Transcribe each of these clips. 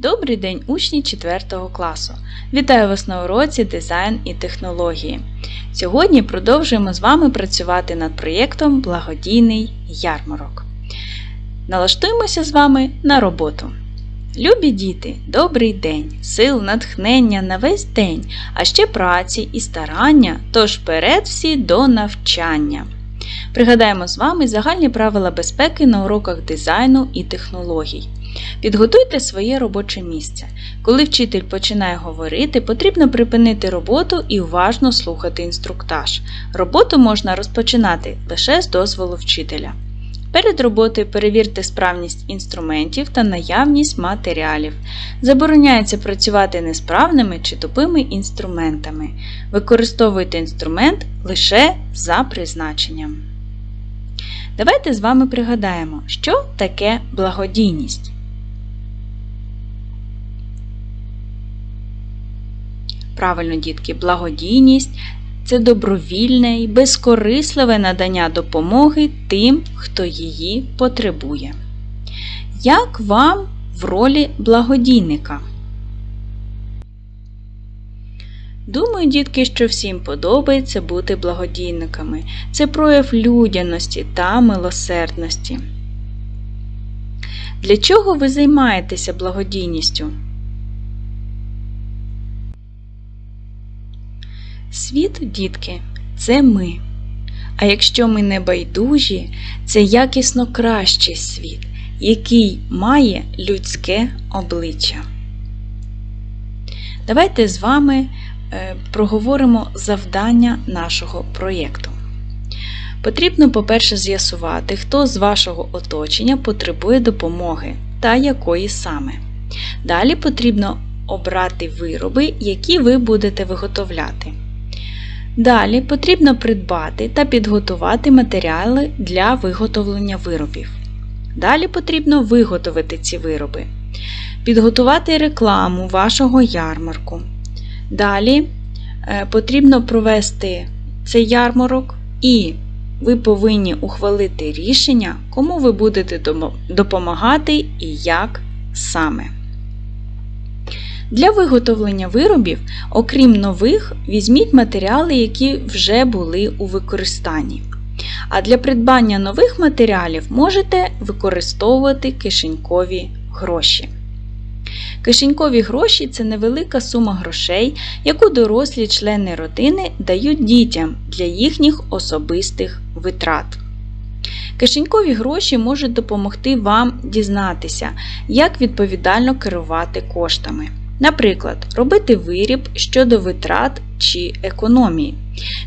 Добрий день, учні 4 класу! Вітаю вас на уроці Дизайн і технології. Сьогодні продовжуємо з вами працювати над проєктом Благодійний ярмарок. Налаштуємося з вами на роботу. Любі діти, добрий день, сил, натхнення на весь день, а ще праці і старання, тож вперед всі до навчання. Пригадаємо з вами загальні правила безпеки на уроках дизайну і технологій. Підготуйте своє робоче місце. Коли вчитель починає говорити, потрібно припинити роботу і уважно слухати інструктаж. Роботу можна розпочинати лише з дозволу вчителя. Перед роботою перевірте справність інструментів та наявність матеріалів. Забороняється працювати несправними чи тупими інструментами. Використовуйте інструмент лише за призначенням. Давайте з вами пригадаємо, що таке благодійність. Правильно, дітки, благодійність це добровільне і безкорисливе надання допомоги тим, хто її потребує. Як вам в ролі благодійника? Думаю, дітки, що всім подобається бути благодійниками. Це прояв людяності та милосердності. Для чого ви займаєтеся благодійністю? Світ, дітки, це ми. А якщо ми не байдужі, це якісно кращий світ, який має людське обличчя. Давайте з вами е, проговоримо завдання нашого проєкту. Потрібно, по-перше, з'ясувати, хто з вашого оточення потребує допомоги та якої саме. Далі потрібно обрати вироби, які ви будете виготовляти. Далі потрібно придбати та підготувати матеріали для виготовлення виробів. Далі потрібно виготовити ці вироби, підготувати рекламу вашого ярмарку. Далі е, потрібно провести цей ярмарок і ви повинні ухвалити рішення, кому ви будете допомагати і як саме. Для виготовлення виробів, окрім нових, візьміть матеріали, які вже були у використанні. А для придбання нових матеріалів можете використовувати кишенькові гроші. Кишенькові гроші це невелика сума грошей, яку дорослі члени родини дають дітям для їхніх особистих витрат. Кишенькові гроші можуть допомогти вам дізнатися, як відповідально керувати коштами. Наприклад, робити виріб щодо витрат чи економії.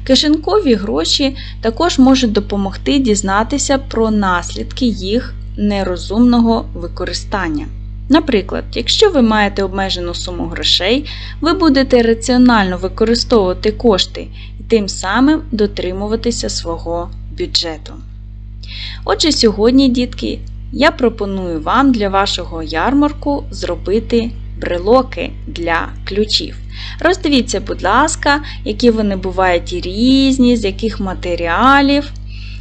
Кишенькові гроші також можуть допомогти дізнатися про наслідки їх нерозумного використання. Наприклад, якщо ви маєте обмежену суму грошей, ви будете раціонально використовувати кошти і тим самим дотримуватися свого бюджету. Отже, сьогодні, дітки, я пропоную вам для вашого ярмарку зробити брелоки для ключів. Роздивіться, будь ласка, які вони бувають різні, з яких матеріалів.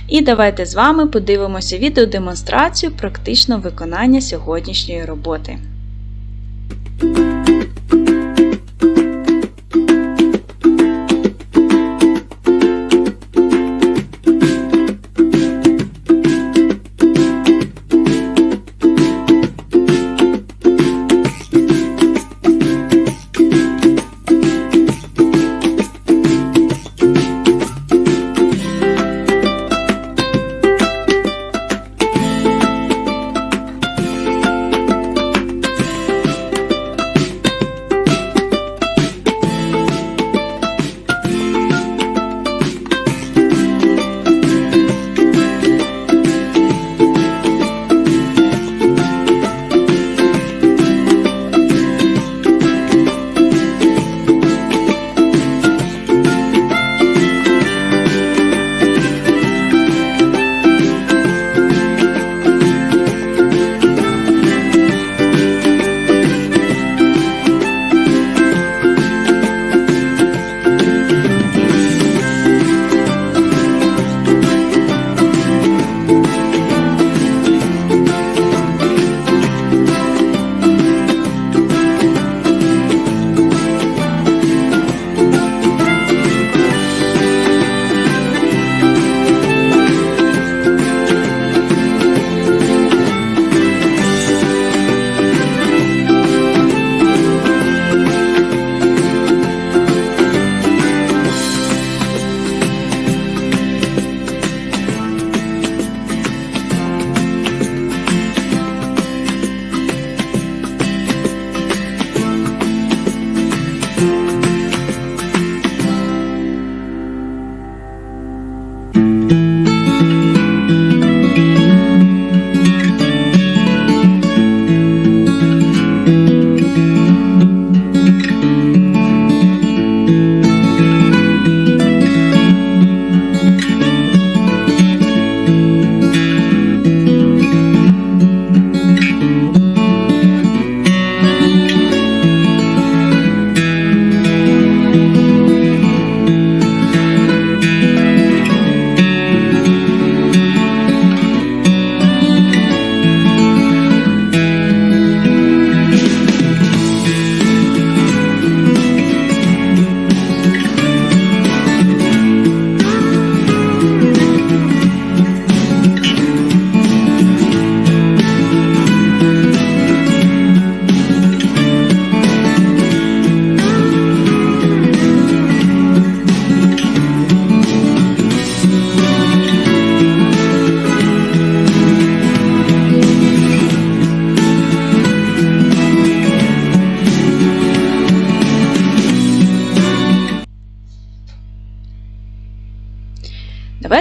І давайте з вами подивимося відеодемонстрацію практичного виконання сьогоднішньої роботи.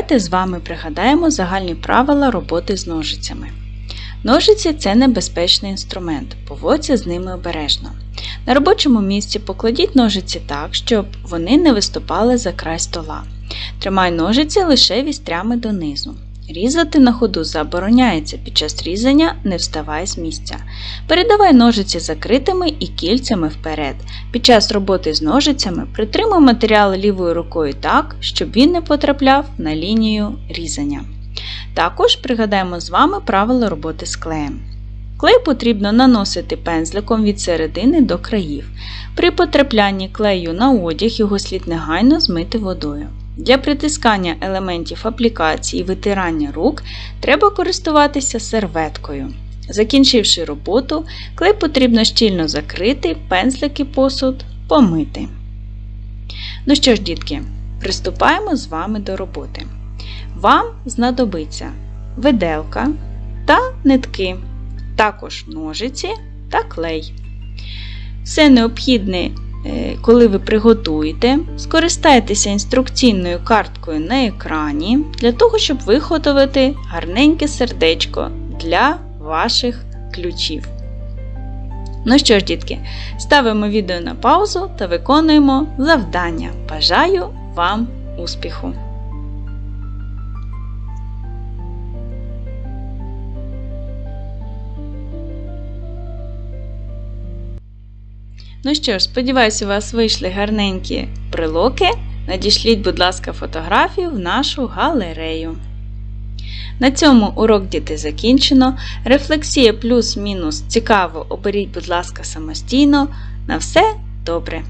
Давайте з вами пригадаємо загальні правила роботи з ножицями. Ножиці це небезпечний інструмент, поводьте з ними обережно. На робочому місці покладіть ножиці так, щоб вони не виступали за край стола. Тримай ножиці лише вістрями донизу. Різати на ходу забороняється під час різання не вставай з місця. Передавай ножиці закритими і кільцями вперед. Під час роботи з ножицями притримуй матеріал лівою рукою так, щоб він не потрапляв на лінію різання. Також пригадаємо з вами правила роботи з клеєм. Клей потрібно наносити пензликом від середини до країв. При потраплянні клею на одяг його слід негайно змити водою. Для притискання елементів аплікації і витирання рук треба користуватися серветкою. Закінчивши роботу, клей потрібно щільно закрити, пензлик і посуд помити. Ну що ж, дітки, приступаємо з вами до роботи. Вам знадобиться виделка та нитки, також ножиці та клей. Все необхідне, коли ви приготуєте, скористайтеся інструкційною карткою на екрані для того, щоб виготовити гарненьке сердечко для ваших ключів. Ну що ж, дітки, ставимо відео на паузу та виконуємо завдання. Бажаю вам успіху! Ну що ж, сподіваюся, у вас вийшли гарненькі прилоки. Надішліть, будь ласка, фотографію в нашу галерею. На цьому урок діти закінчено. Рефлексія плюс-мінус цікаво оберіть, будь ласка, самостійно. На все добре!